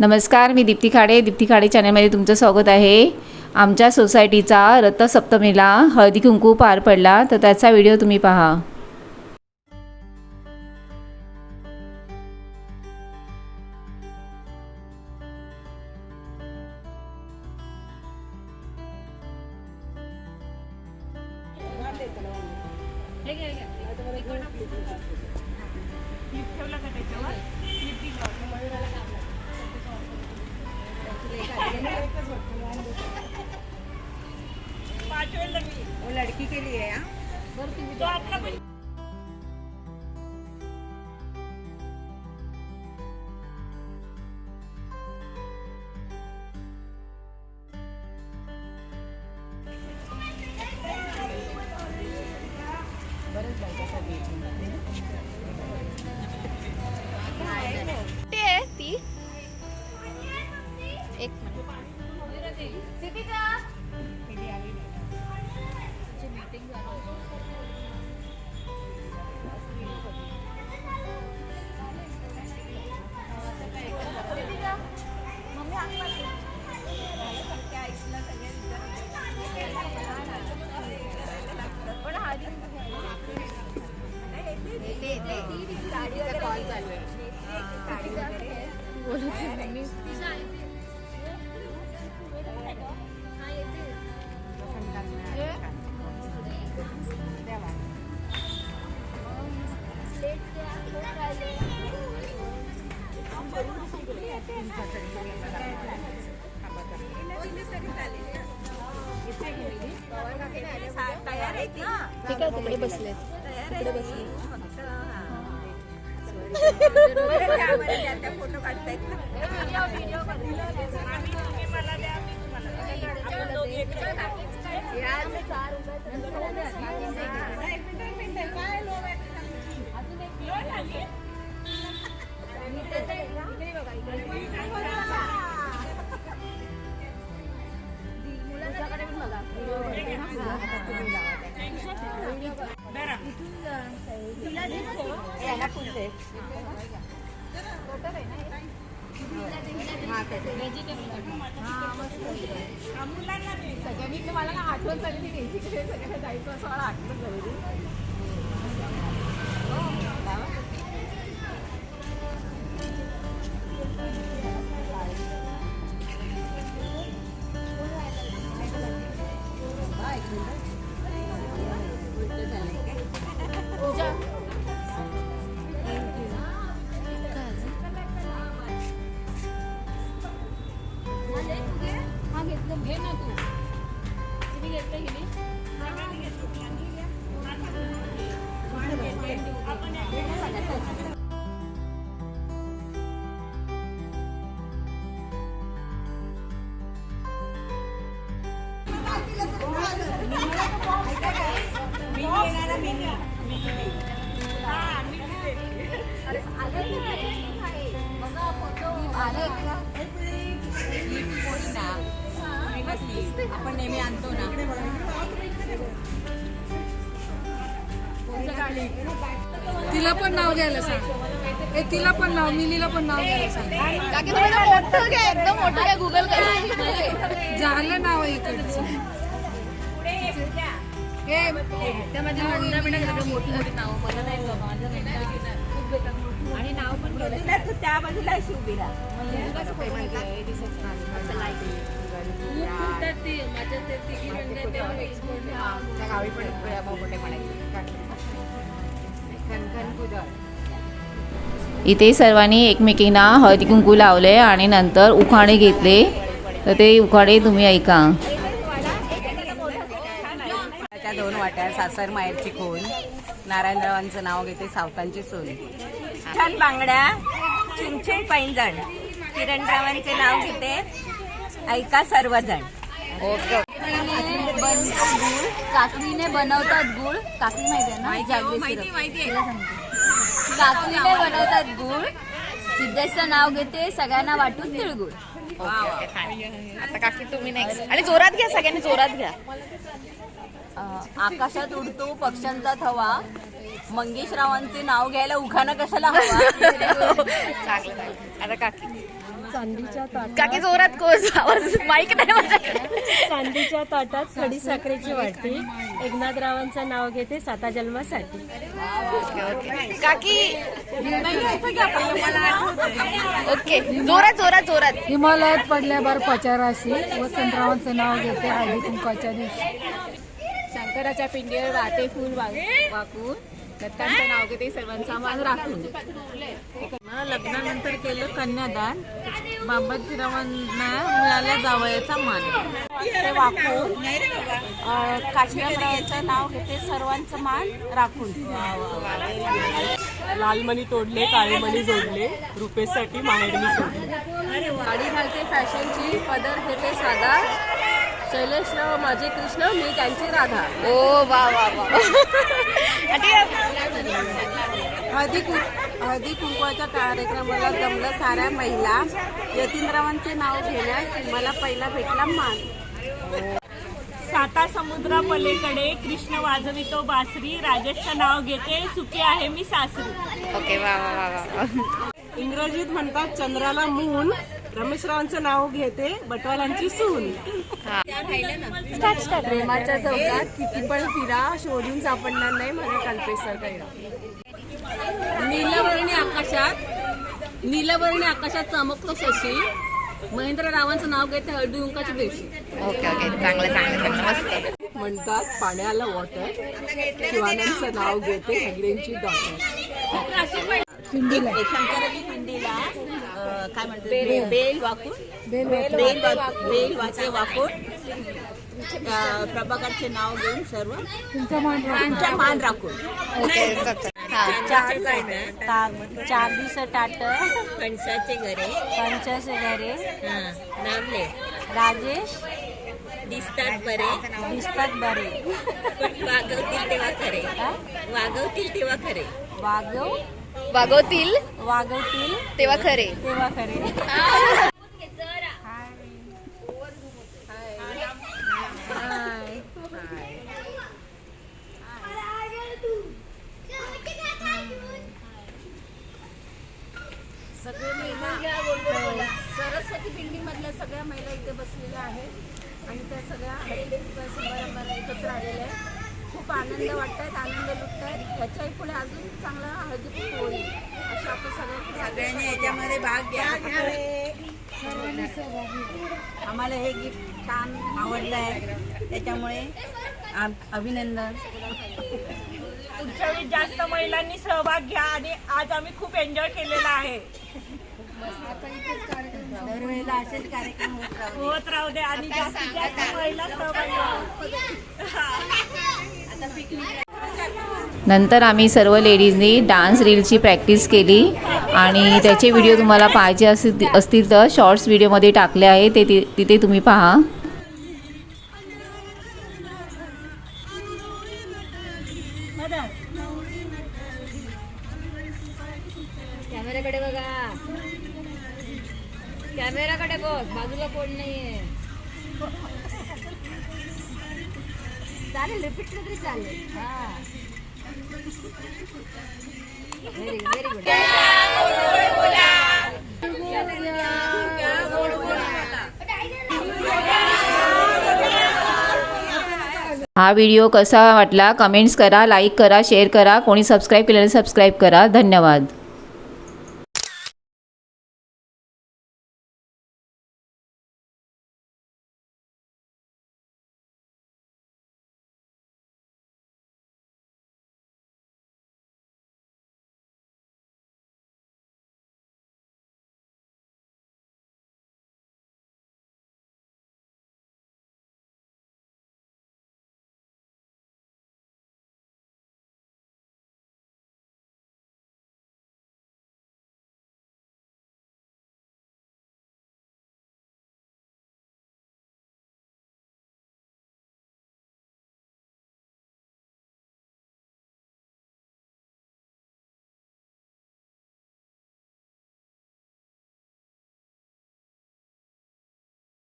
नमस्कार मी दीप्ती खाडे. दीप्ती खाडे चॅनलमध्ये तुमचं स्वागत आहे. आमच्या सोसायटीचा रथसप्तमीला हळदी कुंकू पार पडला तर त्याचा व्हिडिओ तुम्ही पहा. वो लड़की के लिए है हाँ? कुठे एक कॉल ठीक आहे तिकडे बसले तिकडे बसले फोटो काढतायत ना सगळ्यांनी मला ना आठवण झाली ती घ्यायची सगळ्यांना जायचं असं मला आठवण झालेली आपण नेहमी आणतो ना. तिला पण नाव घ्यायला सांग. ए तिला पण नाव मिलीला पण नाव घ्यायला सांग. मोठं घ्या एकदम मोठं घ्या गुगल करा. झालं नाव इकडचं. माझ्या तुला तू त्या बाजूला गावी पण मोठे इथे सर्वांनी एकमेकींना हळदी कुंकू लावले आणि नंतर उखाणे घेतले. तर ते उखाणे तुम्ही ऐका. दोन वाट्या सासर माहेरची खून नारायणरावांचं नाव घेते सावतांची सोन. छान बांगड्या चिंचिण पैंजण किरणरावांचे नाव घेते. ऐका सर्वजण. काकणीने बनवतात गुळ. काकडी माहिती आहे ना? जागृती तिला सांगते. काकणीने बनवतात गुळ. सिद्धेशचं नाव घेते. सगळ्यांना वाटून तिळगुळ. आता काकी तुम्ही नेक्स्ट आणि जोरात घ्या सगळ्यांनी जोरात घ्या. आकाशात उडतो पक्ष्यांचा थवा. मंगेशरावांचे नाव घ्यायला उखाणं कशाला हवा? चांगलं चांगलं. आता काकी. चांदीच्या काकी जोरात कोस आवाज माईक नाही माझ्याकडे चांदीच्या ताटात खडी साखरेची वाटी एकनाथरावांचं नाव घेते साता जन्मासाठी. काकी. ओके. जोरात जोरात जोरात. हिमालयात पडल्या बार पचाराशी वसंतरावांचं नाव घेते हळदी कुंकाच्या दिवशी. शंकराच्या पिंडीवर वाटे फूल वाकून. दत्तांचं नाव घेते सर्वांचा मान राखून. लग्नानंतर केलं कन्यादान. बाबाजीरावांना मिळाल्या जावयाचा मान. ते वाकून काशीरामरावांचं नाव घेते सर्वांचं मान राखून. लालमणी तोडले काळेमणी जोडले रुपेसाठी माहेर मी सोडले गाडी घालते फॅशनची पदर घेते साधा. शैलेशराव माझे कृष्ण मी त्यांची राधा. ओ वा वा वा. हळदी कुं हळदी कुंकवाच्या कार्यक्रमाला जमलं साऱ्या महिला. यतींद्रवांचे नाव घेण्यास मला पहिला भेटला मान. साता समुद्रा पलीकडे कृष्ण वाजवितो बासरी. राजेशचं नाव घेते सुखी आहे मी सासरी. ओके वा वा वा वा. इंग्रजीत म्हणतात चंद्राला मून रमेशरावांचं नाव घेते बटवालांची सून. प्रेमाच्या चौकात किती पण फिरा शोधून सापडणार नाही माझ्या कल्पेशर काही नीलवर्णी आकाशात नीलवर्णी आकाशात चमकतो शशी. महेंद्र रावांचं नाव घेते हळदी कुंकाच्या दिवशी ओके ओके. चांगलं चांगलं चांगलं. मस्त. म्हणतात पाण्याला वॉटर शिवानंदचं नाव घेते हेगडेंची अं, काय म्हणतात बेल. बेल वाकून. बेल वाक- बेल वाचे वाकून. अं, प्रभाकरचे नाव घेऊन सर्व त्यांच्या मान राखून. चार चार दिवस टाट कणसाचे घरे. कणसाचे घरे. नामले. राजेश. दिसतात बरे. दिसतात बरे. पण वागवतील तेव्हा खरे. वागवतील तेव्हा खरे. वागव. वागवतील? वागवतील. तेव्हा खरे. तेव्हा खरे. सगळे महिला सरस्वती बिल्डिंग मधल्या सगळ्या महिला इथे बसलेल्या आहेत आणि त्या सगळ्या एकत्र आलेल्या आहेत खूप आनंद वाटतात आनंद ह्याच्याही पुढे अजून चांगला हळदी कुंकू होईल. असं आपण सगळ्यांनी सगळ्यांनी याच्यामध्ये भाग घ्या. आम्हाला हे गिफ्ट छान आवडलं आहे. त्याच्यामुळे आम- अभिनंदन. पुढच्या वेळी जास्त महिलांनी सहभाग घ्या आणि आज आम्ही खूप एन्जॉय केलेला आहे. दरवेळेला असेच कार्यक्रम होत राहू होत राहू दे आणि जास्तीत जास्त महिला सहभागी व्हा. नंतर आम्ही सर्व लेडीजनी डान्स रीलची प्रॅक्टिस केली आणि त्याचे व्हिडिओ तुम्हाला पाहिजे असतील असतील तर शॉर्ट्स व्हिडिओमध्ये टाकले आहे. ते तिथे तुम्ही पहा. चालेल रिपीट तरी चालेल. हा. व्हेरी व्हेरी गुड हा व्हिडिओ कसा वाटला? कमेंट्स करा लाईक करा शेअर करा. कोणी सबस्क्राईब केलेलं सबस्क्राईब करा. धन्यवाद.